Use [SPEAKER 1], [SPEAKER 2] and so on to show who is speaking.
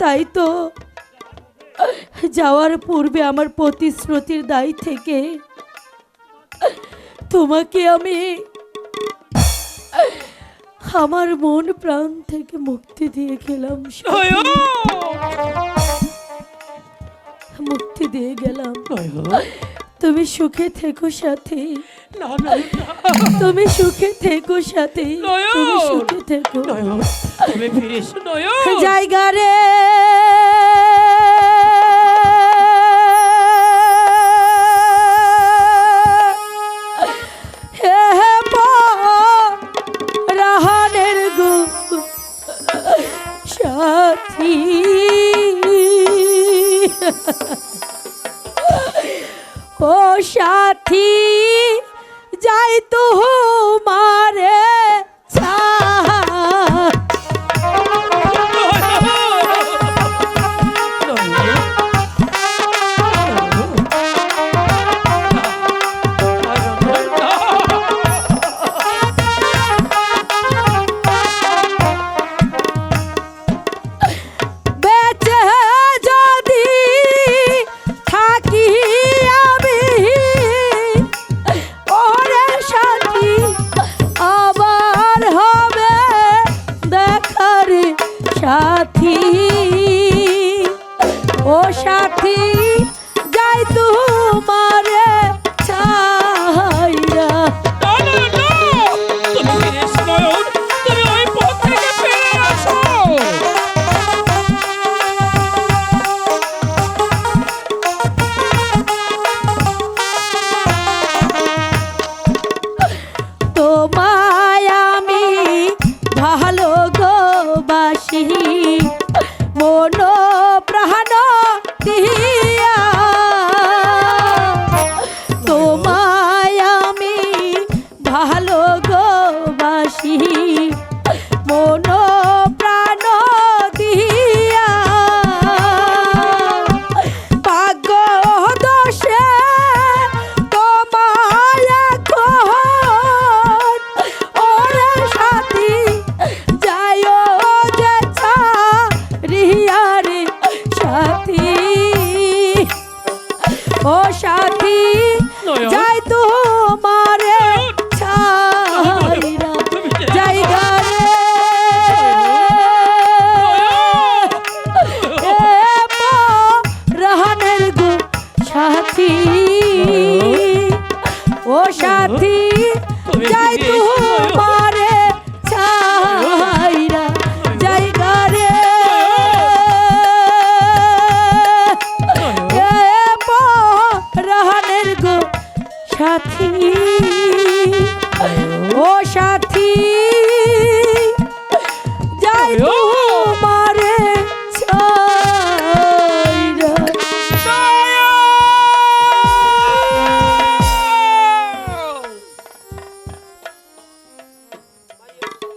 [SPEAKER 1] তাই তো। যাওয়ার পূর্বে আমার প্রতিশ্রুতির দায় থেকে তোমাকে আমি আমার মন প্রাণ থেকে মুক্তি দিয়ে গেলাম মুক্তি দিয়ে গেলাম। তুমি সুখে থেকো সাথে।
[SPEAKER 2] না না।
[SPEAKER 1] তুমি সুখে থেকো সাথে! তুমি সুখে থেকো।
[SPEAKER 2] তুমি ফিরে
[SPEAKER 1] জায়গা রে। সাথী। সাথী যাই তো মারে মন প্রাণ তোমায় আমি ভালো গো বাসি। মন সাথী যাই তোমারে ছাইরা জায়গা রে। গো সাথী ও সাথী যাই তোমারে